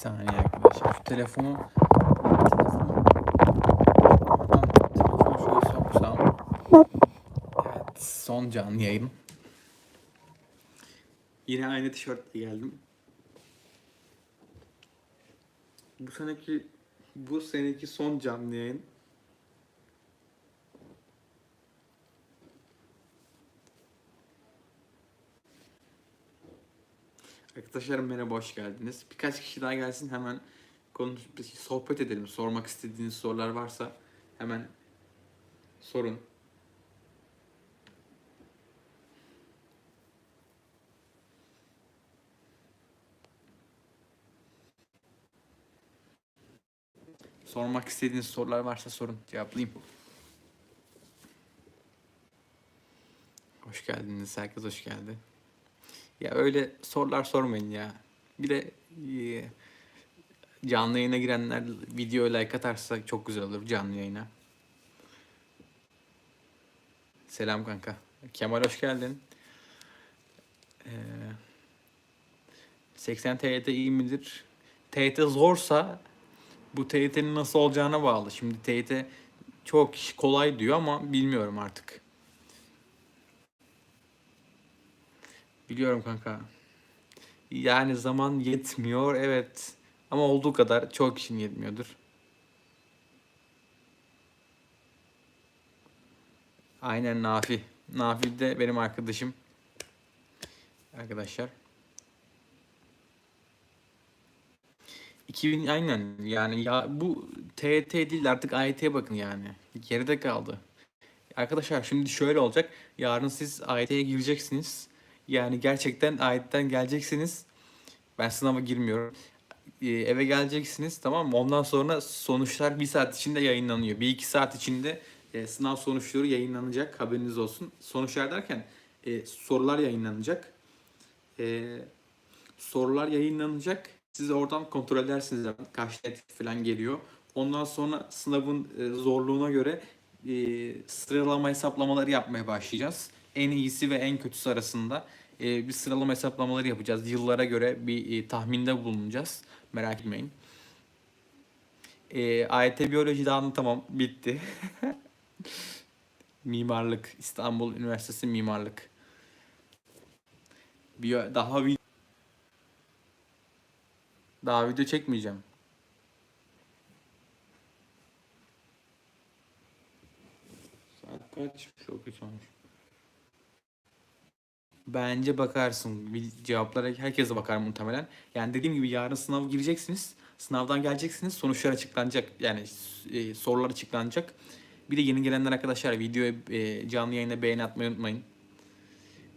saniye arkadaşlar. Şu telefonu. Evet, son canlı yayın. Yine aynı tişörtle geldim. Bu seneki bu seneki son canlı yayın. Arkadaşlar merhaba hoş geldiniz. Birkaç kişi daha gelsin hemen konuş sohbet edelim. Sormak istediğiniz sorular varsa hemen sorun. Sormak istediğiniz sorular varsa sorun. Cevaplayayım. Hoş geldiniz. Herkes hoş geldi. Ya öyle sorular sormayın ya. Bir de e, canlı yayına girenler videoya like atarsa çok güzel olur canlı yayına. Selam kanka. Kemal hoş geldin. Ee, 80 TYT iyi midir? TYT zorsa bu TYT'nin nasıl olacağına bağlı. Şimdi TYT çok kolay diyor ama bilmiyorum artık. Biliyorum kanka. Yani zaman yetmiyor evet. Ama olduğu kadar çok kişinin yetmiyordur. Aynen Nafi. Nafi de benim arkadaşım. Arkadaşlar. 2000 aynen yani ya bu TET değil artık AYT'ye bakın yani. Geride kaldı. Arkadaşlar şimdi şöyle olacak. Yarın siz AYT'ye gireceksiniz. Yani gerçekten AYT'den geleceksiniz. Ben sınava girmiyorum. Ee, eve geleceksiniz tamam mı? Ondan sonra sonuçlar bir saat içinde yayınlanıyor. Bir iki saat içinde e, sınav sonuçları yayınlanacak. Haberiniz olsun. Sonuçlar derken e, sorular yayınlanacak. E, sorular yayınlanacak. Siz oradan kontrol edersiniz kaç net falan geliyor. Ondan sonra sınavın e, zorluğuna göre e, sıralama hesaplamaları yapmaya başlayacağız. En iyisi ve en kötüsü arasında e, bir sıralama hesaplamaları yapacağız. Yıllara göre bir e, tahminde bulunacağız. Merak etmeyin. E, AYT biyoloji daha tamam bitti. mimarlık İstanbul Üniversitesi mimarlık. Biyo, daha vi- daha video çekmeyeceğim. Saat kaç? Çok geç olmuş. Bence bakarsın. Bir cevaplara herkese bakar muhtemelen. Yani dediğim gibi yarın sınava gireceksiniz. Sınavdan geleceksiniz. Sonuçlar açıklanacak. Yani e, sorular açıklanacak. Bir de yeni gelenler arkadaşlar videoya e, canlı yayına beğeni atmayı unutmayın.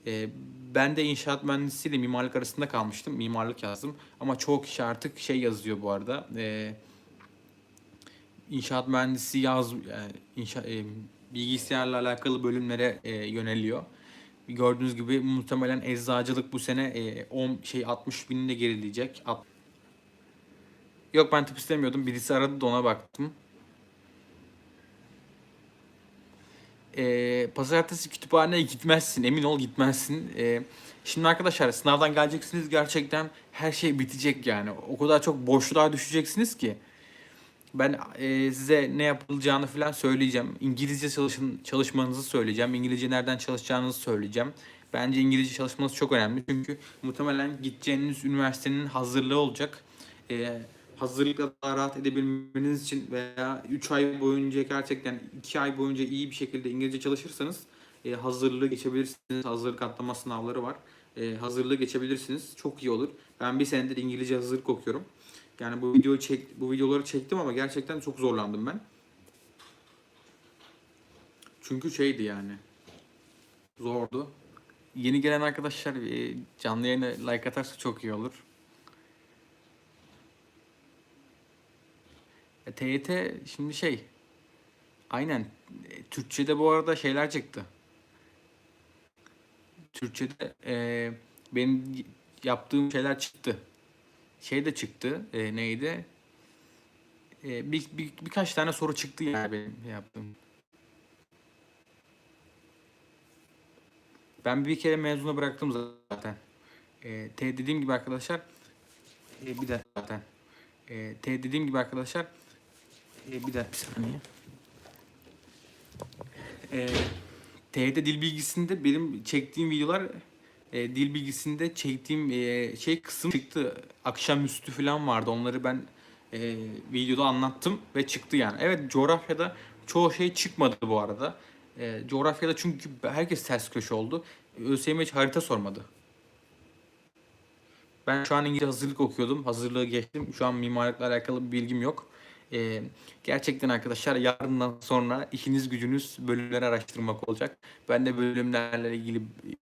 E, ben de inşaat mühendisliğiyle mimarlık arasında kalmıştım. Mimarlık yazdım. Ama çoğu kişi artık şey yazıyor bu arada. E, inşaat mühendisi yaz yani inşa, e, bilgisayarla alakalı bölümlere e, yöneliyor. Gördüğünüz gibi muhtemelen eczacılık bu sene e, 10 şey 60 bininde gerileyecek. At- Yok ben tıp istemiyordum. Birisi aradı da ona baktım. E, pazartesi kütüphaneye gitmezsin. Emin ol gitmezsin. E, şimdi arkadaşlar sınavdan geleceksiniz. Gerçekten her şey bitecek yani. O kadar çok boşluğa düşeceksiniz ki. Ben e, size ne yapılacağını falan söyleyeceğim. İngilizce çalışın, çalışmanızı söyleyeceğim. İngilizce nereden çalışacağınızı söyleyeceğim. Bence İngilizce çalışmanız çok önemli. Çünkü muhtemelen gideceğiniz üniversitenin hazırlığı olacak. E, hazırlıkla daha rahat edebilmeniz için veya 3 ay boyunca gerçekten 2 ay boyunca iyi bir şekilde İngilizce çalışırsanız e, hazırlığı geçebilirsiniz. Hazırlık atlama sınavları var. E, hazırlığı geçebilirsiniz. Çok iyi olur. Ben bir senedir İngilizce hazırlık okuyorum. Yani bu videoyu çek bu videoları çektim ama gerçekten çok zorlandım ben. Çünkü şeydi yani. Zordu. Yeni gelen arkadaşlar e, canlı yayına like atarsa çok iyi olur. E, TYT şimdi şey. Aynen. E, Türkçe'de bu arada şeyler çıktı. Türkçe'de e, benim yaptığım şeyler çıktı şey de çıktı. E, neydi? E, bir, bir, birkaç tane soru çıktı yani benim yaptığım. Ben bir kere mezuna bıraktım zaten. E, te, dediğim gibi arkadaşlar e, bir de zaten. E, te- dediğim gibi arkadaşlar e, bir dakika bir saniye. E, TYT dil bilgisinde benim çektiğim videolar e, dil bilgisinde çektiğim e, şey kısım çıktı. Akşamüstü falan vardı. Onları ben e, videoda anlattım ve çıktı yani. Evet coğrafyada çoğu şey çıkmadı bu arada. E, coğrafyada çünkü herkes ters köşe oldu. ÖSYM hiç harita sormadı. Ben şu an İngilizce hazırlık okuyordum. Hazırlığı geçtim. Şu an mimarlıkla alakalı bir bilgim yok. Ee, gerçekten arkadaşlar yarından sonra işiniz gücünüz bölümleri araştırmak olacak. Ben de bölümlerle ilgili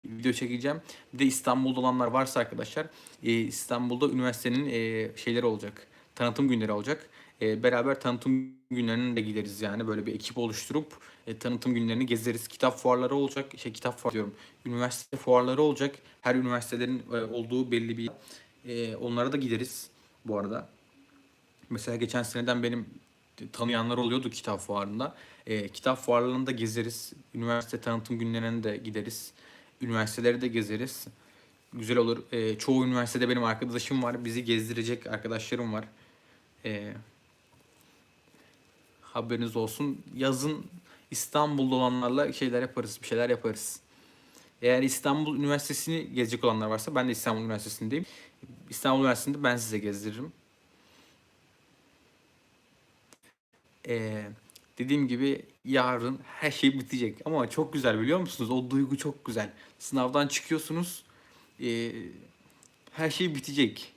video çekeceğim. Bir de İstanbul'da olanlar varsa arkadaşlar e, İstanbul'da üniversitenin e, şeyleri olacak. Tanıtım günleri olacak. E, beraber tanıtım günlerine de gideriz yani böyle bir ekip oluşturup e, tanıtım günlerini gezeriz. Kitap fuarları olacak. Şey kitap fuarı diyorum. Üniversite fuarları olacak. Her üniversitelerin e, olduğu belli bir e, onlara da gideriz bu arada. Mesela geçen seneden benim tanıyanlar oluyordu kitap fuarında. E, kitap fuarlarında gezeriz. Üniversite tanıtım günlerine de gideriz. Üniversiteleri de gezeriz. Güzel olur. E, çoğu üniversitede benim arkadaşım var. Bizi gezdirecek arkadaşlarım var. E, haberiniz olsun. Yazın İstanbul'da olanlarla şeyler yaparız. Bir şeyler yaparız. Eğer İstanbul Üniversitesi'ni gezecek olanlar varsa ben de İstanbul Üniversitesi'ndeyim. İstanbul Üniversitesi'nde ben size gezdiririm. Ee, dediğim gibi yarın her şey bitecek. Ama çok güzel biliyor musunuz? O duygu çok güzel. Sınavdan çıkıyorsunuz. ee, her şey bitecek.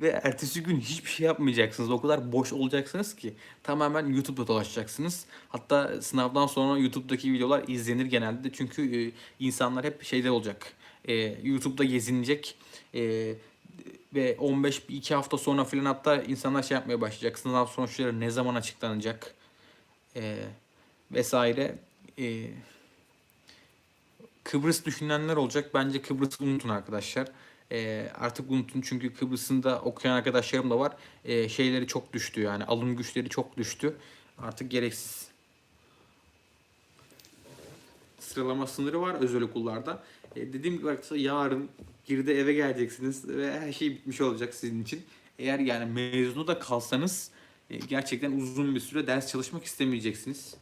Ve ertesi gün hiçbir şey yapmayacaksınız. O kadar boş olacaksınız ki tamamen YouTube'da dolaşacaksınız. Hatta sınavdan sonra YouTube'daki videolar izlenir genelde. Çünkü e, insanlar hep şeyde olacak. E, YouTube'da gezinecek. E, ve 15-2 hafta sonra falan hatta insanlar şey yapmaya başlayacak. Sınav sonuçları ne zaman açıklanacak? E, vesaire. E, Kıbrıs düşünenler olacak. Bence Kıbrıs'ı unutun arkadaşlar. E, artık unutun çünkü Kıbrıs'ın da okuyan arkadaşlarım da var. E, şeyleri çok düştü yani alım güçleri çok düştü. Artık gereksiz. Sıralama sınırı var özel okullarda. E, dediğim gibi arkadaşlar yarın girde eve geleceksiniz ve her şey bitmiş olacak sizin için. Eğer yani mezunu da kalsanız e, gerçekten uzun bir süre ders çalışmak istemeyeceksiniz.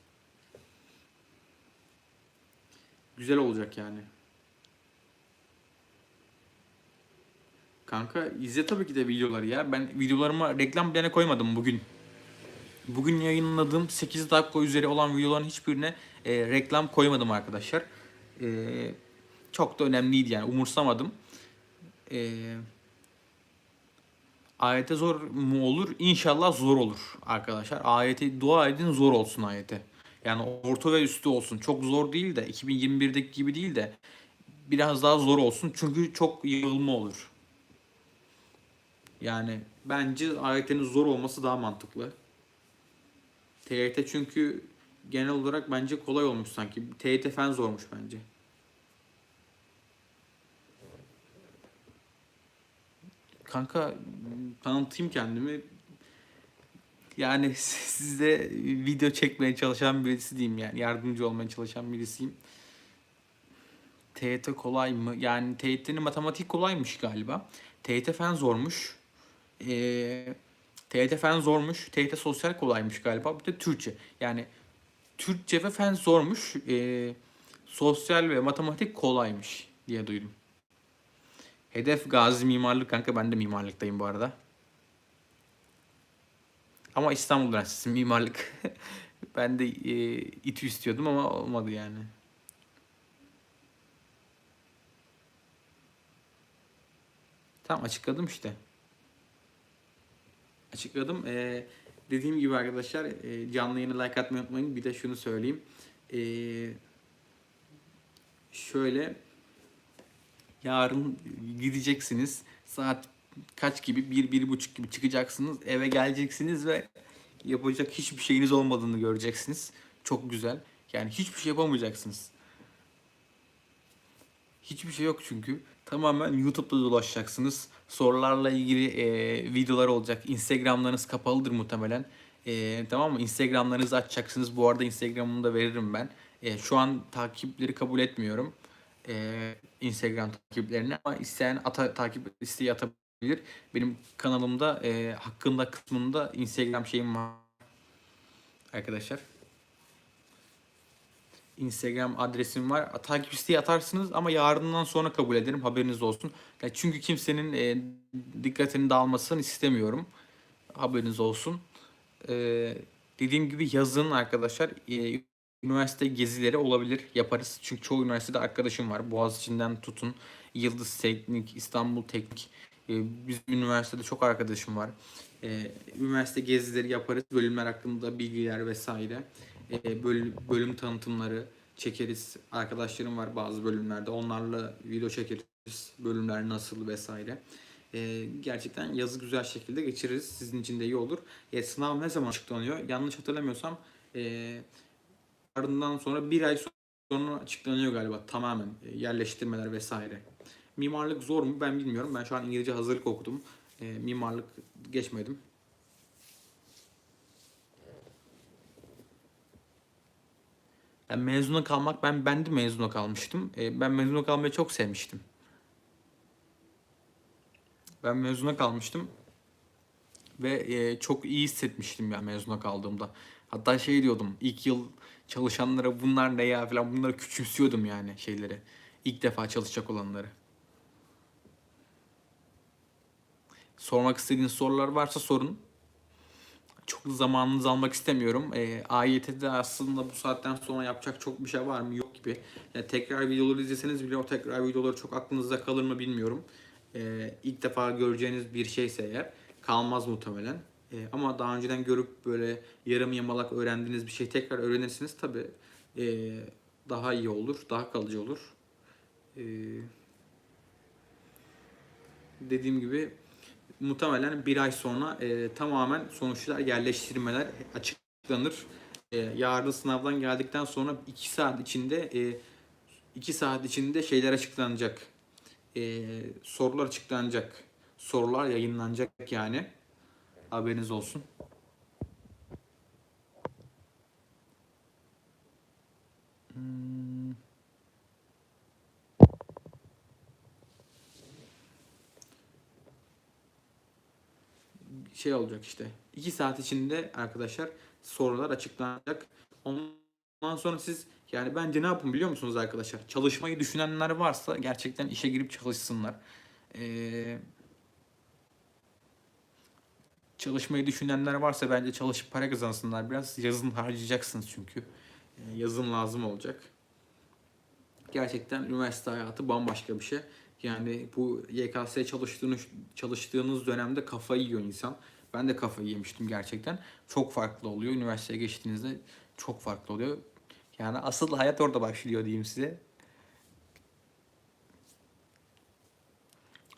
Güzel olacak yani. Kanka izle tabii ki de videoları ya. Ben videolarıma reklam bile koymadım bugün. Bugün yayınladığım 8 dakika üzeri olan videoların hiçbirine e, reklam koymadım arkadaşlar. E, çok da önemliydi yani umursamadım. E, ayete zor mu olur? İnşallah zor olur arkadaşlar. Ayete dua edin zor olsun ayete. Yani orta ve üstü olsun. Çok zor değil de 2021'deki gibi değil de biraz daha zor olsun. Çünkü çok yığılma olur. Yani bence ayetlerin zor olması daha mantıklı. TYT çünkü genel olarak bence kolay olmuş sanki. TYT fen zormuş bence. Kanka tanıtayım kendimi. Yani size video çekmeye çalışan birisi diyeyim yani. Yardımcı olmaya çalışan birisiyim. TYT kolay mı? Yani TYT'nin matematik kolaymış galiba. TYT fen zormuş. Ee, TYT fen zormuş. TYT sosyal kolaymış galiba. Bir de Türkçe. Yani Türkçe ve fen zormuş. Ee, sosyal ve matematik kolaymış diye duydum. Hedef Gazi Mimarlık kanka. Ben de mimarlıktayım bu arada. Ama İstanbul Üniversitesi mimarlık. ben de e, İTÜ istiyordum ama olmadı yani. Tamam açıkladım işte. Açıkladım. Ee, dediğim gibi arkadaşlar e, canlı yayını like atmayı unutmayın. Bir de şunu söyleyeyim. Ee, şöyle yarın gideceksiniz. Saat kaç gibi? Bir, bir buçuk gibi çıkacaksınız. Eve geleceksiniz ve yapacak hiçbir şeyiniz olmadığını göreceksiniz. Çok güzel. Yani hiçbir şey yapamayacaksınız. Hiçbir şey yok çünkü. Tamamen YouTube'da dolaşacaksınız. Sorularla ilgili e, videolar olacak. Instagram'larınız kapalıdır muhtemelen. E, tamam mı? Instagram'larınızı açacaksınız. Bu arada Instagram'ımı da veririm ben. E, şu an takipleri kabul etmiyorum. E, Instagram takiplerini ama isteyen ata, takip isteği atabilir. Benim kanalımda e, hakkında kısmında Instagram şeyim var arkadaşlar. Instagram adresim var. Takip isteği atarsınız ama yarından sonra kabul ederim. Haberiniz olsun. Ya çünkü kimsenin e, dikkatini dağılmasını istemiyorum. Haberiniz olsun. E, dediğim gibi yazın arkadaşlar e, üniversite gezileri olabilir. Yaparız. Çünkü çoğu üniversitede arkadaşım var. Boğaziçi'nden tutun. Yıldız Teknik, İstanbul Teknik. E, bizim üniversitede çok arkadaşım var. E, üniversite gezileri yaparız. Bölümler hakkında bilgiler vesaire e, bölüm, bölüm tanıtımları çekeriz. Arkadaşlarım var bazı bölümlerde. Onlarla video çekeriz. Bölümler nasıl vesaire. E, gerçekten yazı güzel şekilde geçiririz. Sizin için de iyi olur. E, sınav ne zaman açıklanıyor? Yanlış hatırlamıyorsam e, ardından sonra bir ay sonra açıklanıyor galiba tamamen e, yerleştirmeler vesaire. Mimarlık zor mu ben bilmiyorum. Ben şu an İngilizce hazırlık okudum. E, mimarlık geçmedim. Yani mezuna kalmak ben ben de mezuna kalmıştım. E, ben mezuna kalmayı çok sevmiştim. Ben mezuna kalmıştım ve e, çok iyi hissetmiştim ya mezuna kaldığımda. Hatta şey diyordum ilk yıl çalışanlara bunlar ne ya falan bunları küçümsüyordum yani şeyleri. İlk defa çalışacak olanları. Sormak istediğiniz sorular varsa sorun. Çok zamanınızı almak istemiyorum. E, AYT'de aslında bu saatten sonra yapacak çok bir şey var mı? Yok gibi. Yani tekrar videoları izleseniz bile o tekrar videoları çok aklınızda kalır mı bilmiyorum. E, ilk defa göreceğiniz bir şeyse eğer kalmaz muhtemelen. E, ama daha önceden görüp böyle yarım yamalak öğrendiğiniz bir şey tekrar öğrenirsiniz tabi e, daha iyi olur, daha kalıcı olur. E, dediğim gibi muhtemelen bir ay sonra e, tamamen sonuçlar yerleştirmeler açıklanır. E, yarın sınavdan geldikten sonra 2 saat içinde 2 saat içinde şeyler açıklanacak. E, sorular açıklanacak. Sorular yayınlanacak yani. Haberiniz olsun. Hmm. şey olacak işte. 2 saat içinde arkadaşlar sorular açıklanacak. Ondan sonra siz yani bence ne yapın biliyor musunuz arkadaşlar? Çalışmayı düşünenler varsa gerçekten işe girip çalışsınlar. Ee, çalışmayı düşünenler varsa bence çalışıp para kazansınlar. Biraz yazın harcayacaksınız çünkü. Yazın lazım olacak. Gerçekten üniversite hayatı bambaşka bir şey. Yani bu YKS çalıştığınız, çalıştığınız dönemde kafayı yiyor insan. Ben de kafayı yemiştim gerçekten. Çok farklı oluyor. Üniversiteye geçtiğinizde çok farklı oluyor. Yani asıl hayat orada başlıyor diyeyim size.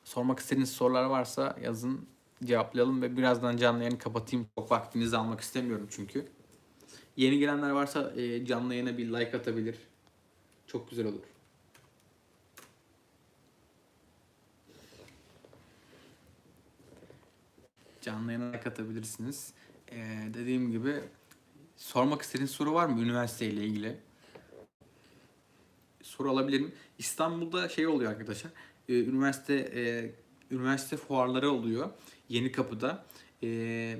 Sormak istediğiniz sorular varsa yazın cevaplayalım ve birazdan canlı yayını kapatayım. Çok vaktinizi almak istemiyorum çünkü. Yeni gelenler varsa e, canlı yayına bir like atabilir. Çok güzel olur. Canlı yayına katabilirsiniz. Ee, dediğim gibi sormak istediğiniz soru var mı üniversiteyle ilgili? Soru alabilirim. İstanbul'da şey oluyor arkadaşlar. Ee, üniversite e, üniversite fuarları oluyor. Yeni Kapı'da. Ee,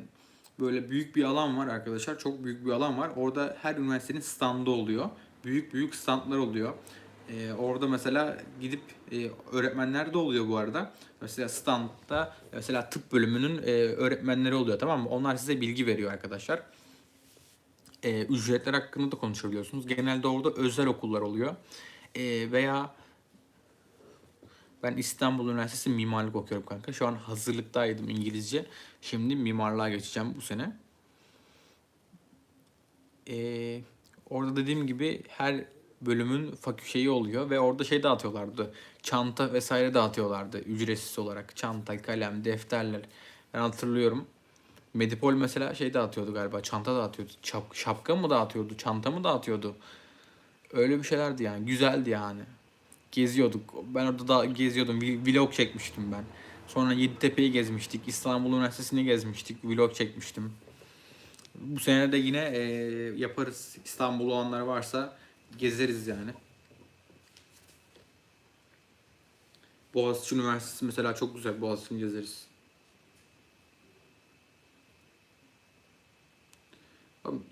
böyle büyük bir alan var arkadaşlar. Çok büyük bir alan var. Orada her üniversitenin standı oluyor. Büyük büyük standlar oluyor. Ee, orada mesela gidip e, öğretmenler de oluyor bu arada. Mesela standta mesela tıp bölümünün e, öğretmenleri oluyor tamam mı? Onlar size bilgi veriyor arkadaşlar. E, ücretler hakkında da konuşabiliyorsunuz. Genelde orada özel okullar oluyor. E, veya ben İstanbul Üniversitesi mimarlık okuyorum kanka. Şu an hazırlıktaydım İngilizce. Şimdi mimarlığa geçeceğim bu sene. Ee, orada dediğim gibi her bölümün fakü şeyi oluyor ve orada şey dağıtıyorlardı. Çanta vesaire dağıtıyorlardı ücretsiz olarak. Çanta, kalem, defterler. Ben hatırlıyorum. Medipol mesela şey dağıtıyordu galiba. Çanta dağıtıyordu. Çap, şapka mı dağıtıyordu? Çanta mı dağıtıyordu? Öyle bir şeylerdi yani. Güzeldi yani. Geziyorduk. Ben orada da geziyordum. Vlog çekmiştim ben. Sonra Yeditepe'yi gezmiştik. İstanbul Üniversitesi'ni gezmiştik. Vlog çekmiştim. Bu sene de yine e, yaparız. İstanbul olanlar varsa gezeriz yani. Boğaziçi Üniversitesi mesela çok güzel. Boğaziçi'ni gezeriz.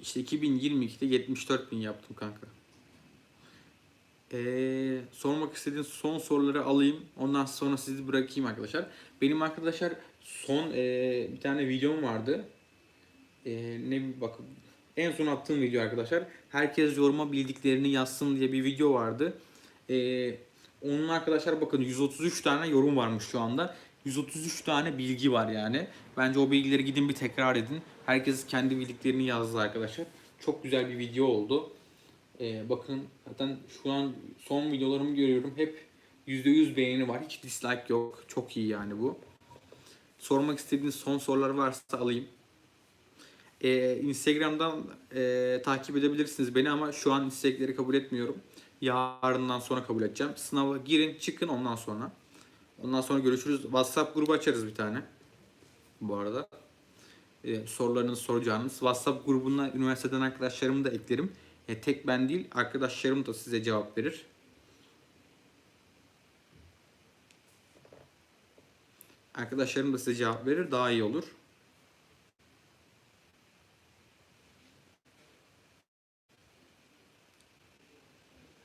İşte 2022'de 74 bin yaptım kanka. Ee, sormak istediğin son soruları alayım. Ondan sonra sizi bırakayım arkadaşlar. Benim arkadaşlar son ee, bir tane videom vardı. Ee, ne bakın. En son attığım video arkadaşlar. Herkes yoruma bildiklerini yazsın diye bir video vardı. Ee, onun arkadaşlar bakın 133 tane yorum varmış şu anda. 133 tane bilgi var yani. Bence o bilgileri gidin bir tekrar edin. Herkes kendi bildiklerini yazdı arkadaşlar. Çok güzel bir video oldu. Ee, bakın zaten şu an son videolarımı görüyorum. Hep %100 beğeni var. Hiç dislike yok. Çok iyi yani bu. Sormak istediğiniz son sorular varsa alayım. Ee, Instagram'dan e, takip edebilirsiniz beni ama şu an istekleri kabul etmiyorum. Yarından sonra kabul edeceğim. Sınava girin çıkın ondan sonra. Ondan sonra görüşürüz. WhatsApp grubu açarız bir tane. Bu arada. Ee, sorularınızı soracağınız. WhatsApp grubuna üniversiteden arkadaşlarımı da eklerim. E, tek ben değil arkadaşlarım da size cevap verir. Arkadaşlarım da size cevap verir. Daha iyi olur.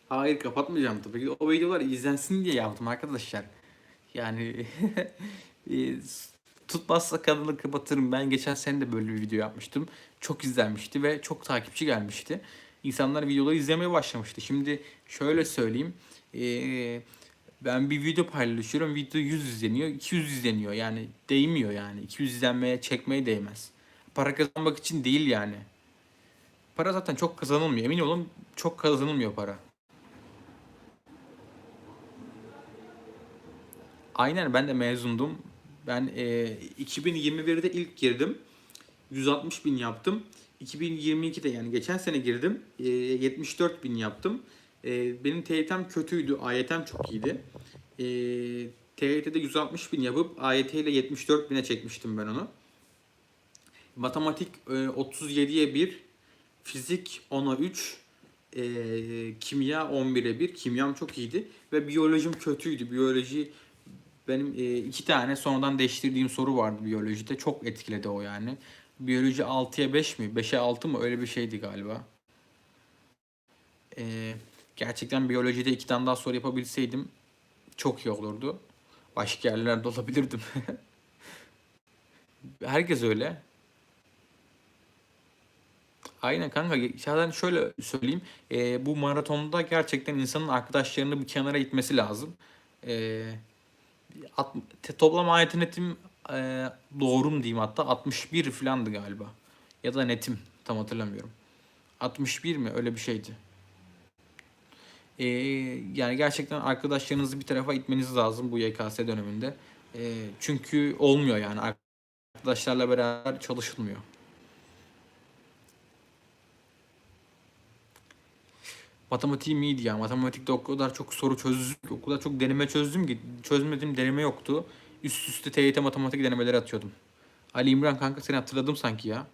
Hayır kapatmayacağım tabii ki. O videolar izlensin diye yaptım arkadaşlar. Yani e, tutmazsa kanalı kapatırım. Ben geçen sene de böyle bir video yapmıştım. Çok izlenmişti ve çok takipçi gelmişti. İnsanlar videoları izlemeye başlamıştı. Şimdi şöyle söyleyeyim. e, ben bir video paylaşıyorum. Video 100 izleniyor, 200 izleniyor. Yani değmiyor yani. 200 izlenmeye, çekmeye değmez. Para kazanmak için değil yani. Para zaten çok kazanılmıyor. Emin olun çok kazanılmıyor para. Aynen ben de mezundum. Ben e, 2021'de ilk girdim. 160 bin yaptım. 2022'de yani geçen sene girdim. E, 74 bin yaptım. E, benim TYT'm kötüydü. AYT'm çok iyiydi. E, TYT'de 160 bin yapıp AYT ile 74 bine çekmiştim ben onu. Matematik e, 37'ye 1, fizik 10'a 3, e, kimya 11'e 1. Kimyam çok iyiydi ve biyolojim kötüydü. Biyoloji benim e, iki tane sonradan değiştirdiğim soru vardı biyolojide. Çok etkiledi o yani. Biyoloji 6'ya 5 mi? 5'e 6 mı? Öyle bir şeydi galiba. E, gerçekten biyolojide iki tane daha soru yapabilseydim çok iyi olurdu. Başka yerlerde olabilirdim. Herkes öyle. Aynen kanka. Zaten şöyle söyleyeyim. E, bu maratonda gerçekten insanın arkadaşlarını bir kenara itmesi lazım. Eee At, toplam ayeti netim e, doğru mu diyeyim hatta 61 filandı galiba. Ya da netim tam hatırlamıyorum. 61 mi öyle bir şeydi. E, yani gerçekten arkadaşlarınızı bir tarafa itmeniz lazım bu YKS döneminde. E, çünkü olmuyor yani arkadaşlarla beraber çalışılmıyor. Matematiğim iyiydi ya. Matematikte o kadar çok soru çözdüm, o kadar çok deneme çözdüm ki çözmediğim deneme yoktu. Üst üste TYT matematik denemeleri atıyordum. Ali İmran kanka seni hatırladım sanki ya.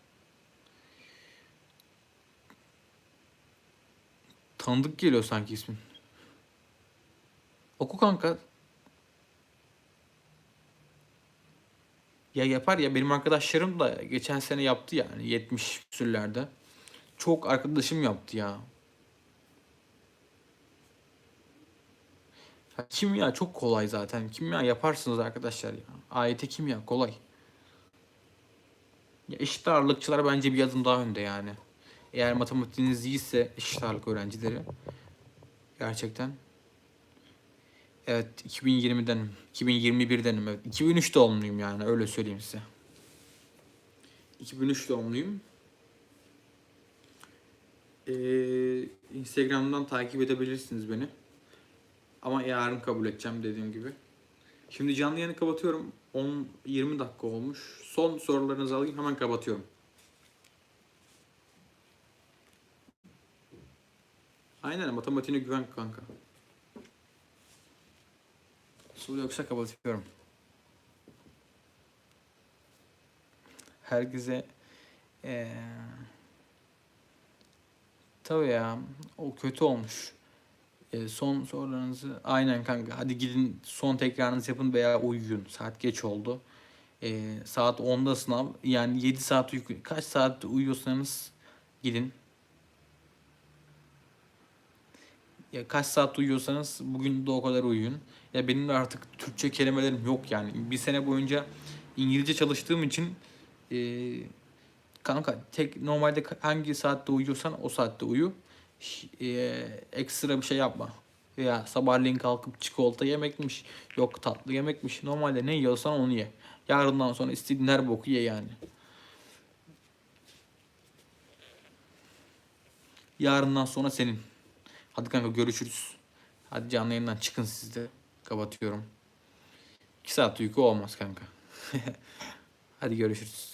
Tanıdık geliyor sanki ismin. Oku kanka. Ya yapar ya benim arkadaşlarım da geçen sene yaptı yani 70 küsürlerde. Çok arkadaşım yaptı ya. Kimya çok kolay zaten. Kimya yaparsınız arkadaşlar ya. AYT kimya kolay. Ya eşit ağırlıkçılar bence bir adım daha önde yani. Eğer matematiğiniz iyiyse eşit ağırlık öğrencileri. Gerçekten. Evet 2020'den 2021'denim evet. 2003 doğumluyum yani öyle söyleyeyim size. 2003 doğumluyum. Ee, Instagram'dan takip edebilirsiniz beni. Ama yarın kabul edeceğim dediğim gibi. Şimdi canlı yayını kapatıyorum. 10-20 dakika olmuş. Son sorularınızı alayım hemen kapatıyorum. Aynen matematiğine güven kanka. Soru yoksa kapatıyorum. Herkese ee, tabii ya o kötü olmuş. E, son sorularınızı aynen kanka. Hadi gidin son tekrarınızı yapın veya uyuyun. Saat geç oldu. E, saat 10'da sınav. Yani 7 saat uyku. Kaç saat uyuyorsanız gidin. Ya kaç saat uyuyorsanız bugün de o kadar uyuyun. Ya benim de artık Türkçe kelimelerim yok yani. Bir sene boyunca İngilizce çalıştığım için e, kanka tek normalde hangi saatte uyuyorsan o saatte uyu. E, ekstra bir şey yapma. Ya sabahleyin kalkıp çikolata yemekmiş, yok tatlı yemekmiş. Normalde ne yiyorsan onu ye. Yarından sonra istediğin her boku ye yani. Yarından sonra senin. Hadi kanka görüşürüz. Hadi canlı yayından çıkın siz de. Kapatıyorum. 2 saat uyku olmaz kanka. Hadi görüşürüz.